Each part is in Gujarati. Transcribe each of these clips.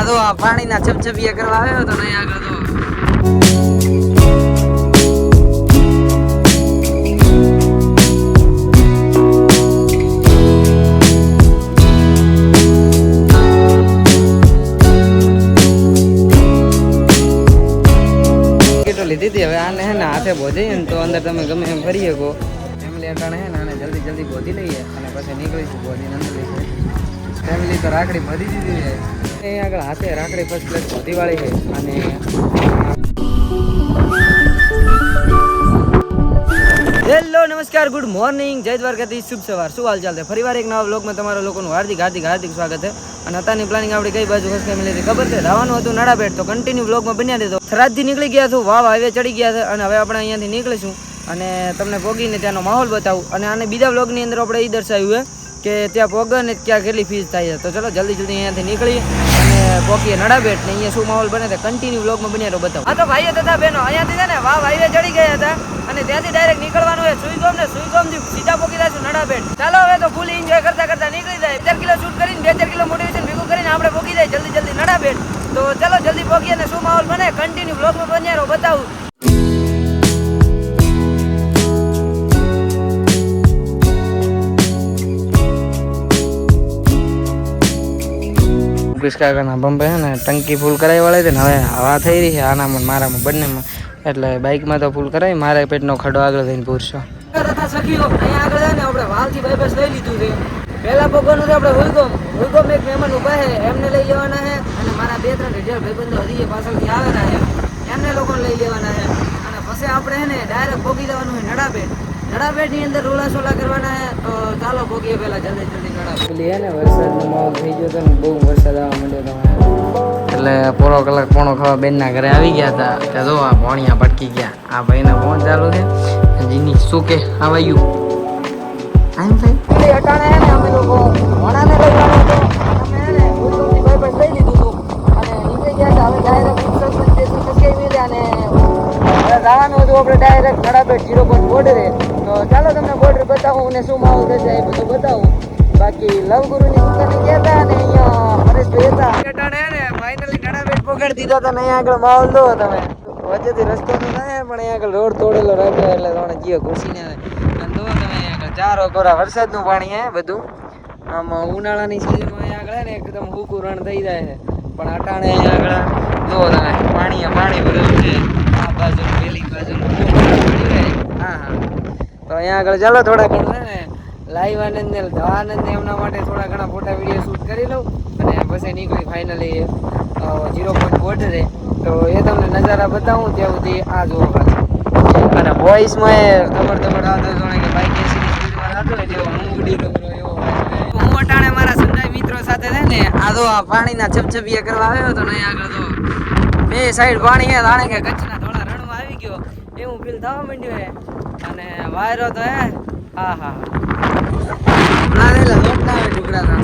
આ તો પાણીના છપછપિયા કરવા આવ્યો તો નહીં આગળ તો. લીધી હતી. હવે આને હે હાથે બોધી ને તો અંદર તમે ગમે એમ ફરી શકો ફેમિલી અટાણે હે ને આને જલ્દી જલ્દી બોધી લઈએ અને પછી નીકળીશું બોધીને અંદર ફેમિલી તો રાખડી ભરી દીધી આગળ હાથે રાખડી ફર્સ્ટ ક્લાસ દિવાળી છે અને હેલો, નમસ્કાર, ગુડ મોર્નિંગ, જય દ્વારકાથી શુભ સવાર. શું હાલ ચાલ છે? ફરીવાર એક નવા બ્લોગમાં તમારા લોકોનું હાર્દિક હાર્દિક હાર્દિક સ્વાગત છે. અને અત્યારની પ્લાનિંગ આપણી કઈ બાજુ હશે ફેમિલી હતી ખબર છે? રાવાનું હતું નડાબેટ તો કન્ટિન્યુ બ્લોગમાં બન્યા દેતો થરાદથી નીકળી ગયા છું, વાવ હાઈવે ચડી ગયા છે. અને હવે આપણે અહીંયાથી નીકળીશું. અને તમને પોગીને ત્યાંનો માહોલ બતાવું. અને આને બીજા બ્લોગની અંદર આપણે એ દર્શાવ્યું છે કે ત્યાં પોગર ને ક્યાં કેટલી ફીસ થાય છે. તો ચલો, જલ્દી જલ્દી અહીંયાથી નીકળીએ. પોકીએ નડાબેટ ને અહીંયા શું માહોલ બને છે કન્ટિન્યુ બ્લોગમાં બન્યા તો બતાવું. હા તો ભાઈઓ તથા બહેનો અહીંયાથી છે ને વાવ હાઈવે ચડી ગયા હતા અને ત્યાંથી ડાયરેક્ટ નીકળવાનું છે. સુઈગોમ ને સુઈગોમથી સીધા પોકી જશું નડાબેટ ચાલો હવે તો ફૂલ એન્જોય કરતા કરતા નીકળી જાય. ચાર કિલો શૂટ કરીને, બે ચાર કિલો મોટિવેશન ભેગું કરીને આપણે પોકી જાય જલ્દી જલ્દી નડાબેટ તો ચાલો જલ્દી પોકીએ અને શું માહોલ બને? કન્ટિન્યુ બ્લોગમાં બન્યા રહો, બતાવું. મુકેશ કાકાના પંપે છે ને ટંકી ફૂલ કરાવી વાળી હતી ને હવે હવા થઈ રહી છે આનામાં મારામાં બંનેમાં. એટલે બાઇકમાં તો ફૂલ કરાવી, મારે પેટનો ખડો આગળ થઈને પૂરશો. પહેલા પગવાનું છે આપણે હુઈગોમ હુઈગોમ એક મહેમાન ઊભા છે, એમને લઈ લેવાના અને મારા બે ત્રણ રિઝલ્ટ ભાઈબંધો પાછળથી આવેલા છે. એમને લોકોને લઈ લેવાના છે. અને પછી આપણે ને ડાયરેક્ટ ભોગી જવાનું હોય નડાબેટ. નડાબેટ અંદર રોલા સોલા કરવાના તો ચાલો ભોગીએ પહેલાં જલ્દી જલ્દી હે ને વરસાદનો માહોલ થઈ ગયો હતો ને બહુ વરસાદ આવવા માંડ્યો હતો એટલે પોણો કલાક પોણો ખાવા બેનના ઘરે આવી ગયા હતા. ત્યાં જો આ ભોણિયા ભટકી ગયા. આ ભાઈના ફોન ચાલુ છે. જીની શું કે? આવાયું આમ થાય અટાણે ને અમે લોકો ભોણાને લઈ ગયા અને હવે જવાનું હતું આપણે ડાયરેક્ટ ખડાપેટ ઝીરો પોઈન્ટ બોર્ડરે. બોર્ડર શું માહોલ થશે એ બધું બતાવું. બાકી લવ ગુરુની દુકાને ગયા હતા અને અહીંયા હરેશભાઈ હતા અટાણે ને ફાઇનલી ઘણા પકડી દીધો ને અહીંયા આગળ માહોલ દો તમે. વચ્ચેથી રસ્તો તો થાય, પણ અહીંયા આગળ રોડ તોડેલો રાખ્યો એટલે તમને જીઓ ઘૂસીને અને દો તમે અહીંયા આગળ. ચારો કોરા વરસાદનું પાણી હે બધું. આમ ઉનાળાની સિઝનમાં અહીંયા આગળ ને, એકદમ હુકુરણ રણ થઈ જાય છે. પણ અટાણે અહીંયા આગળ જો તમે પાણી પાણી ભરેલું છે આ બાજુ પેલી બાજુ હા હા તો અહીંયા આગળ ચાલો થોડા ઘણા લાઈવ આનંદ ને આનંદ ને એમના માટે થોડા ઘણા ફોટા વીડિયો શૂટ કરી લઉં અને પછી નીકળી ફાઇનલી ઝીરો પોઈન્ટ બોર્ડરે તો એ તમને નજારા બતાવું, ત્યાં સુધી આ જોવો ખાલી. અને વોઇસમાં એ ખબર ખબર આવતો જાણે કે બાઈક એસી સ્પીડમાં આવતો તેવો મૂંગડી રમરો એવો હું અટાણે મારા સંજાય મિત્રો સાથે છે ને, આ તો પાણીના છપછપિયા કરવા આવ્યો હતો ને આગળ તો બે સાઈડ પાણી હે જાણે કે કચ્છના થોડા રણમાં આવી ગયો. એવું ફીલ થવા માંડ્યું હે અને વાયરો તો હે. હા હા હમણાં રહેલા લોટના આવે ટુકડા તો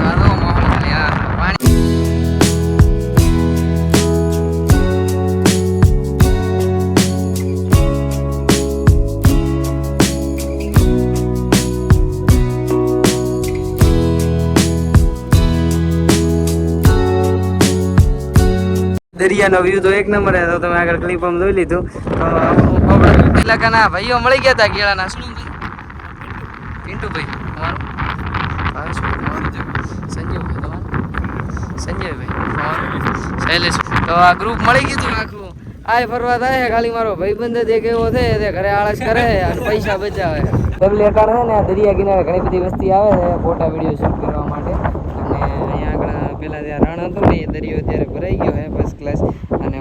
દરિયાનો વ્યૂ તો એક નંબર હતો, તમે આગળ ક્લિપ આમ જોઈ લીધું. આપણું ઇલાકાના ભાઈઓ મળી ગયા હતા કેળાના. શું પિન્ટુભાઈ, તમારું? સંજયભાઈ તમારું સંજયભાઈ તો આ ગ્રુપ મળી ગયું હતું આખું આય ફરવા થાય ખાલી મારો ભાઈબંધ એક એવો છે તે ઘરે આળસ કરે અને પૈસા બચાવે ફેમિલી અટાણ છે ને દરિયા કિનારે ઘણી બધી વસ્તી આવે ફોટા વીડિયો શૂટ કરવા માટે. પેલા ત્યાં રણ હતું ને, એ દરિયો અત્યારે ભરાઈ ગયો છે ફર્સ્ટ ક્લાસ અને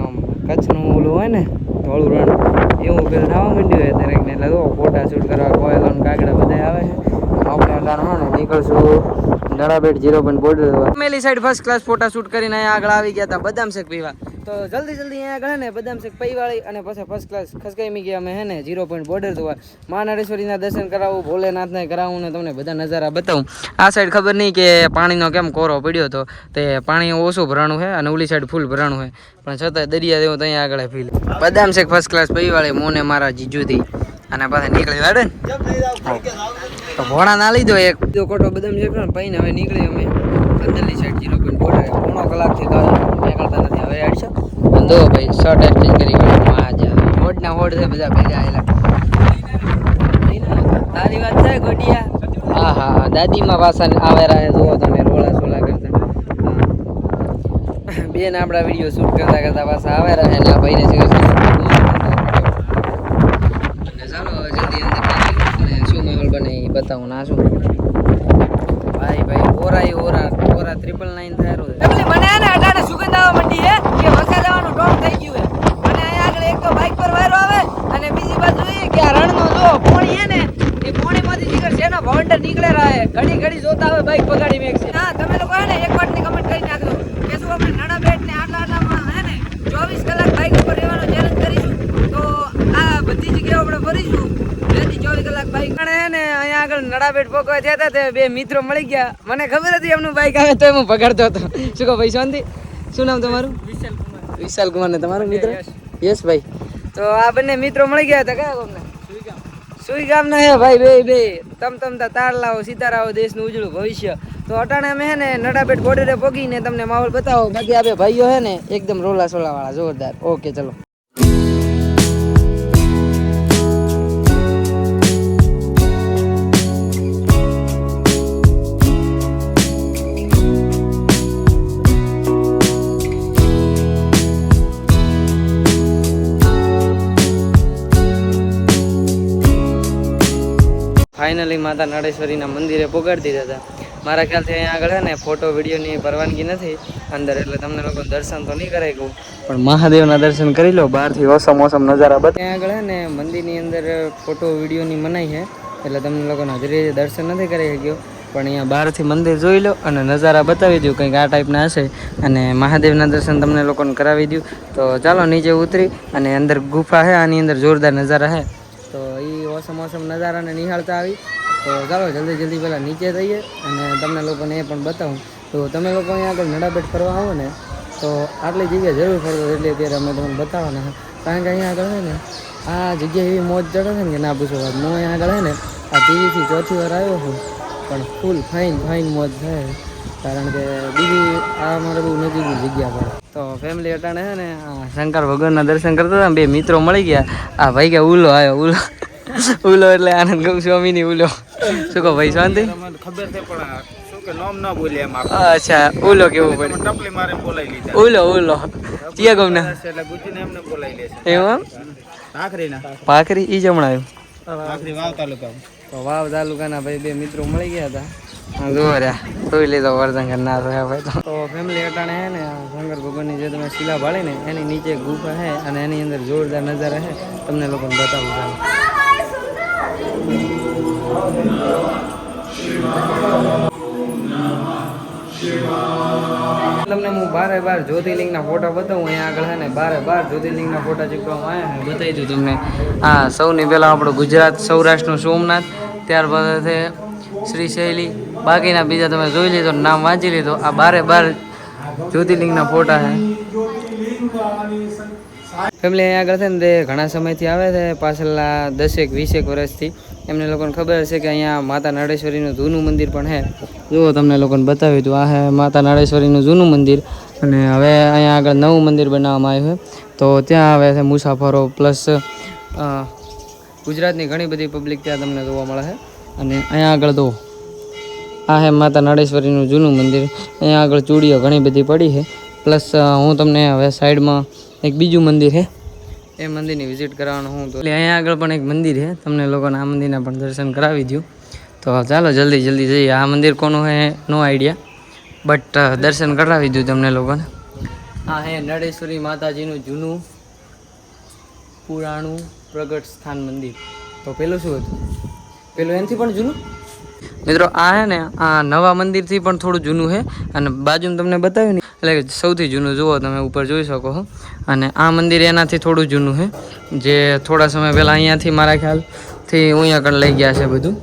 કચ્છનું ઓલું હોય ને ધોળું રણ. એવું પેલું થવા માંડ્યું હોય દરેકને એટલે જો ફોટા શૂટ કરવા કોયલો ને કાગડા બધા આવે છે. આપણે અટાણ નીકળશું. નડાબેટ ઝીરો પોઈન્ટ બોર્ડર મેલી સાઈડ ફર્સ્ટ ક્લાસ ફોટા શૂટ કરીને અહીંયા આગળ આવી ગયા હતા બદામ શેક પીવા. તો જલ્દી જલ્દી અહીંયા આગળ ને બદામ શેક પી વાળી અને પછી ફર્સ્ટ ક્લાસ ખસકાઈ મી ગયા અમે હે ને ઝીરો પોઈન્ટ બોર્ડર જોવા. મહાનારેશ્વરીના દર્શન કરાવું ભોલેનાથને કરાવું ને તમને બધા નજારા બતાવું. આ સાઈડ ખબર નહીં કે પાણીનો કેમ કોરો પડ્યો હતો. તે પાણી ઓછું ભરાણું છે અને ઓલી સાઈડ ફૂલ ભરાણું છે પણ છતાં દરિયા જેવું ત્યાં આગળ ફીલ બદામ શેક ફર્સ્ટ ક્લાસ પી વાળી મોને મારા જીજુથી. અને પાછા નીકળી વાડે ને? તો ભોણા ના લીધો એક. બીજો કોટો બદામ શેક પણ પૈને હવે નીકળી અમે. અંદરની સાઈડ જીરો પોઈન્ટ બોર્ડર પોણો કલાકથી તો નીકળતા દો ભાઈ શર્ટ એક્સચેન્જ કરી માજા. હોડ ના હોડ છે બધા ભેગા આવેલા તારી વાત છે ગોડિયા હા હા. હા દાદીમાં વાસણ આવે રહે જુઓ તમે રોળા સોલા કરતા. બેન આપણા વીડિયો શૂટ કરતા કરતા પાછા આવે રહે. એટલે ભાઈને છે અને ચાલો હવે જલ્દી અંદર જઈએ અને શું માહોલ બને એ બતાવું ના શું? ભાઈ ભાઈ ઓરા ઓરા ઓરા ત્રિપલ નાઇન થાય રોજ મને હે ને અટાણે સુગંધ આવવા માંડી હે કે વરસાદ આવવાનું ટોપ થઈ ગયું હે મને અહીંયા આગળ એક તો બાઇક પર વાયરો આવે અને બીજી બાજુ એ કે આ રણનો જો પોણી હે ને એ પોણીમાંથી નીકળ છે એનો ભાવંડર નીકળે રહે. ઘડી ઘડી જોતા હોય બાઇક પગાડી મેકશે. હા તમે લોકો હે ને એક વાતની કમેન્ટ કરી નાખજો કે શું આપણે નાના બેટ ને આટલા આટલામાં હે ને ચોવીસ કલાક બાઇક ઉપર રહેવાનો ચેલેન્જ કરીશું તો આ બધી જગ્યાઓ આપણે ફરીશું બેથી ચોવીસ કલાક બાઇક હે ને અહીંયા આગળ નડાબેટ પોકવા હતા તે બે મિત્રો મળી ગયા. મને ખબર હતી એમનું બાઇક આવે તો હું પકડતો હતો. શું કહો ભાઈ શાંતિ? શું નામ તમારું? વિશાલ કુમાર. ને તમારું મિત્ર? યસ ભાઈ. તો આ બંને મિત્રો મળી ગયા હતા કયા ગામના સુઈ ગામના હે ભાઈ બે બે. તમ તમતા લાવો સીતારાઓ દેશનું ઉજળું ભવિષ્ય. તો અટાણે અમે હે ને નડાબેટ બોર્ડરે પોગીને તમને માહોલ બતાવો. બાકી આ બે ભાઈઓ હે ને એકદમ રોલા સોલા વાળા જોરદાર. ઓકે ચલો. ફાઇનલી માતા નાડેશ્વરીના મંદિરે પોગાડી દીધા હતા. મારા ખ્યાલથી અહીંયા આગળ ને ફોટો વિડીયોની પરવાનગી નથી અંદર, એટલે તમને લોકો દર્શન તો નહીં કરાય કહું. પણ મહાદેવના દર્શન કરી લો, બહારથી ઓસમ ઓસમ નજારા બધા ત્યાં આગળ છે ને, મંદિરની અંદર ફોટો વિડીયોની મનાઈ છે, એટલે તમને લોકોને હાજરી દર્શન નથી કરી શક્યો. પણ અહીંયા બહારથી મંદિર જોઈ લો અને નજારા બતાવી દઉં કંઈક આ ટાઈપના હશે. અને મહાદેવના દર્શન તમને લોકોને કરાવી દઉં તો ચાલો નીચે ઉતરી અને અંદર ગુફા છે, આની અંદર જોરદાર નજારા છે. ઓસમ ઓસમ નજારાને નિહાળતા આવી. તો ચાલો જલ્દી જલ્દી પહેલાં નીચે જઈએ અને તમને લોકોને એ પણ બતાવું. તો તમે લોકો અહીંયા આગળ નડાબેટ ફરવા આવો ને, તો આટલી જગ્યાએ જરૂર ફરતો એટલે અત્યારે અમે તમને બતાવવાના કારણ કે અહીંયા આગળ છે ને, આ જગ્યા એવી મોજ ચડે છે ને કે ના પૂછો વાત. હું અહીંયા આગળ છે ને, આ ટીવીથી ચોથી વાર આવ્યો છું, પણ ફૂલ ફાઇન ફાઇન મોજ થાય કારણ કે બીજી આ અમારે બહુ નજીકની જગ્યા પડે તો ફેમિલી અટાણે છે ને શંકર ભગવાનના દર્શન કરતા હતા બે મિત્રો મળી ગયા. આ ભાઈ કે ઉલો આવ્યો ઉલો. ઉલો એટલે આનંદ ગમ સ્વામી ની ઉલો. શું કહો ભાઈ શાંતિ? ખબર છે પણ આ શું કે નામ ના બોલે એમ આપણે અચ્છા ઉલો કેવું પડે? ઉલો ઉલો. ચિયા ભાખરી ઈ વાવ તો વાવ તાલુકાના ભાઈ બે મિત્રો મળી ગયા હતા. જુઓ રહ્યા જોઈ લીધો વર્ધન ના થયા ભાઈ તો. ફેમિલી અટાણે હે ને શંકર ભગવાનની જે તમે શિલા ભાળી ને એની નીચે ગુફા હે અને એની અંદર જોરદાર નજારા હે. તમને લોકોને બતાવું ચાલો તમને હું બારે બાર જ્યોતિર્લિંગના ફોટા બતાવું, અહીંયા આગળ છે ને બારે બાર જ્યોતિર્લિંગના ફોટા ચીકવામાં આવ્યા હું બતાવી દઉં તમને. હા સૌની પહેલાં આપણું ગુજરાત સૌરાષ્ટ્રનું સોમનાથ, ત્યારબાદ છે શ્રી શૈલી. બાકીના બીજા તમે જોઈ લીધો નામ વાંચી લીધો. આ બારે બાર જ્યોતિર્લિંગના ફોટા છે ફેમિલી અહીંયા આગળ છે ને તે ઘણા સમયથી આવે છે, પાછળના દસેક, વીસેક વર્ષથી. એમને લોકોને ખબર છે કે અહીંયા માતા નાડેશ્વરીનું જૂનું મંદિર પણ છે. જુઓ તમને લોકોને બતાવ્યું હતું, આ હે માતા નાડેશ્વરીનું જૂનું મંદિર. અને હવે અહીંયા આગળ નવું મંદિર બનાવવામાં આવ્યું છે. તો ત્યાં આવે છે મુસાફરો પ્લસ ગુજરાતની ઘણી બધી પબ્લિક ત્યાં તમને જોવા મળે છે. અને અહીંયા આગળ તો આ હે માતા નાડેશ્વરીનું જૂનું મંદિર. અહીંયા આગળ ચૂડીઓ ઘણી બધી પડી છે. પ્લસ હું તમને હવે સાઈડમાં એક બીજું મંદિર છે. એ મંદિરની વિઝિટ કરવાનું હું તો એટલે અહીંયા આગળ પણ એક મંદિર છે. તમને લોકોને આ મંદિરના પણ દર્શન કરાવી દઉં તો ચાલો જલ્દી જલ્દી જઈએ. આ મંદિર કોનું છે? નો આઈડિયા બટ દર્શન કરાવી દઉં તમને લોકોને. આ હે નળેશ્વરી માતાજીનું જૂનું પુરાણું પ્રગટ સ્થાન મંદિર. તો પેલું શું હતું? પેલું એનાથી પણ જૂનું? મિત્રો, આ હે ને, આ નવા મંદિરથી પણ થોડું જૂનું છે અને બાજુમાં તમને બતાવ્યું ને, એટલે સૌથી જૂનું જુઓ, તમે ઉપર જોઈ શકો અને આ મંદિર એનાથી થોડું જૂનું છે જે થોડા સમય પહેલાં અહીંયાથી મારા ખ્યાલથી અહીંયા લઈ ગયા છે બધું.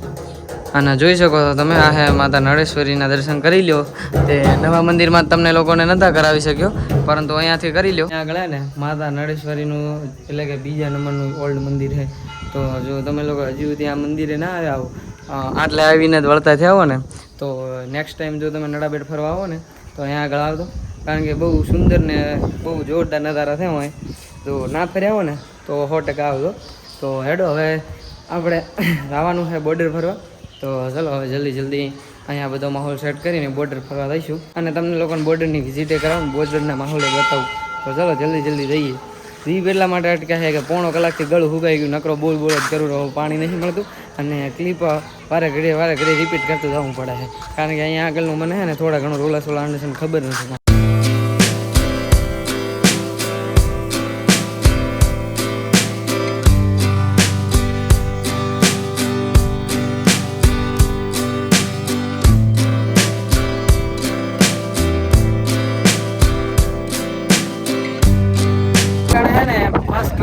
અને જોઈ શકો છો તમે, આ હે માતા નળેશ્વરીના દર્શન કરી લ્યો. તે નવા મંદિરમાં તમને લોકોને નહોતા કરાવી શક્યો, પરંતુ અહીંયાથી કરી ત્યાં આગળ ને, માતા નળેશ્વરીનું એટલે કે બીજા નંબરનું ઓલ્ડ મંદિર છે તો જો તમે લોકો હજુ સુધી આ મંદિરે ના આવ્યા આટલે આવીને જ વળતા થયા હો ને તો નેક્સ્ટ ટાઈમ જો તમે નડાબેટ ફરવા આવો ને, તો અહીંયા આગળ આવતો કારણ કે બહુ સુંદર ને બહુ જોરદાર નજારા થયા હોય. તો ના ફર્યા હોય ને તો સો ટકા આવજો. તો હેડો, હવે આપણે આવવાનું છે બોર્ડર ફરવા. તો ચલો, હવે જલ્દી જલ્દી અહીંયા બધો માહોલ સેટ કરીને બોર્ડર ફરવા જઈશું. અને તમને લોકોને બોર્ડરની વિઝિટે કરાવું બોર્ડરના માહોલે બતાવું. તો ચલો, જલ્દી જલ્દી જઈએ. દીપ એટલા માટે અટક્યા છે કે પોણો કલાકથી ગળું ફુગાઈ ગયું, નકરો બોલ બોલ જ કરું રહું પાણી નથી મળતું. અને ક્લિપ વારે ઘડીએ વારે ઘડીએ રિપીટ કરતું જવું પડે છે. કારણ કે અહીંયા આગળનું મને છે ને થોડા ઘણું રોલા સોલા અંડરસન ખબર નથી.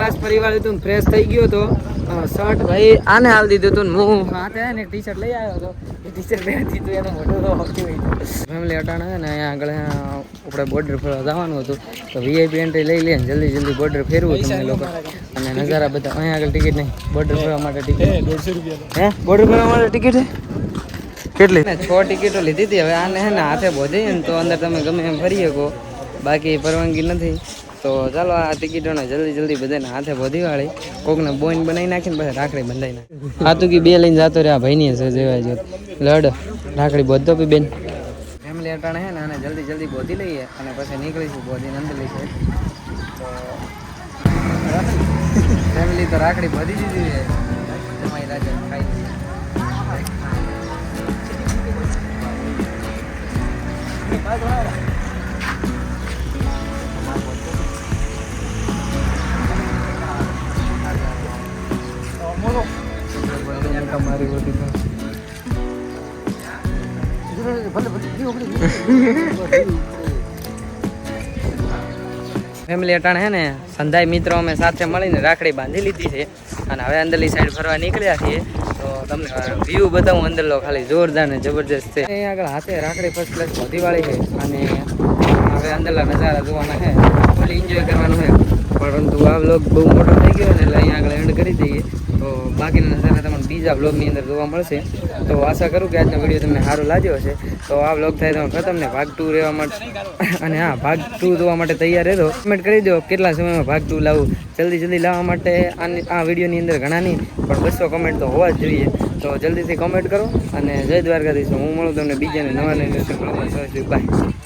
ફર્સ્ટ પરિવાર હતું ફ્રેશ થઈ ગયો તો શર્ટ ભાઈ આને હાલ દીધું હતું હું? હાથે ને ટી શર્ટ લઈ આવ્યો હતો. એ ટી શર્ટ પહેરી દીધું એનો મોટો તો હોકી હોય ફેમિલી અટાણે ને અહીંયા આગળ આપણે બોર્ડર ફરવા જવાનું હતું. તો વીઆઈપી એન્ટ્રી લઈ લઈએ ને જલ્દી જલ્દી બોર્ડર ફેરવું તમને લોકો. અને નજારા બધા અહીંયા આગળ ટિકિટ નહીં બોર્ડર ફરવા માટે ટિકિટ દોઢસો રૂપિયા હે? બોર્ડર ફરવા માટે ટિકિટ કેટલી? છ ટિકિટો લીધી હતી. હવે આને હે ને હાથે બોધી ને તો અંદર તમે ગમે એમ ફરી શકો. બાકી પરવાનગી નથી. તો ચાલો આ ટિકિટોને જલ્દી જલ્દી બધાને હાથે બોધી વાળી કોકને બોઈન બનાવી નાખીને પછી રાખડી બંધાઈ નાખી. કી બે લઈને જતો રહ્યા ભાઈની છે જેવા જો લડ રાખડી બધો બી બેન. ફેમિલી અટાણે હે ને આને જલ્દી જલ્દી બોધી લઈએ અને પછી નીકળીશું બોધીને અંદર લઈશું ફેમિલી તો રાખડી બધી દીધી છે. તમારી રાજા ખાઈ તમારી બોધી ફેમિલી અટાણે હે ને સંધાઈ મિત્રો અમે સાથે મળીને રાખડી બાંધી લીધી છે અને હવે અંદરની સાઈડ ફરવા નીકળ્યા છીએ. તો તમને વ્યૂ બતાવું અંદર લો ખાલી જોરદાર ને જબરજસ્ત છે. અહીંયા આગળ હાથે રાખડી ફર્સ્ટ ક્લાસ બધી છે અને હવે અંદરના નજારા જોવાના છે. ફૂલ એન્જોય કરવાનું છે. પરંતુ આ બ્લોગ બહુ મોટો થઈ ગયો ને એટલે અહીંયા આગળ એન્ડ કરી દઈએ. તો બાકીના નજારા તમને બીજા બ્લોગની અંદર જોવા મળશે. તો આશા કરું કે આજનો વીડિયો તમને સારો લાગ્યો હશે. તો આ બ્લોગ થાય તો ખતમ ને ભાગ ટુ રહેવા માટે અને હા, ભાગ ટુ જોવા માટે તૈયાર રહેજો. કમેન્ટ કરી દો કેટલા સમયમાં ભાગ ટુ લાવું. જલ્દી જલ્દી લાવવા માટે આ વિડીયોની અંદર ઘણા નહીં, પણ બસો કમેન્ટ તો હોવા જ જોઈએ. તો જલ્દીથી કમેન્ટ કરો અને જય દ્વારકાધીશ. હું મળું તમને બીજાને નવા નવી બાય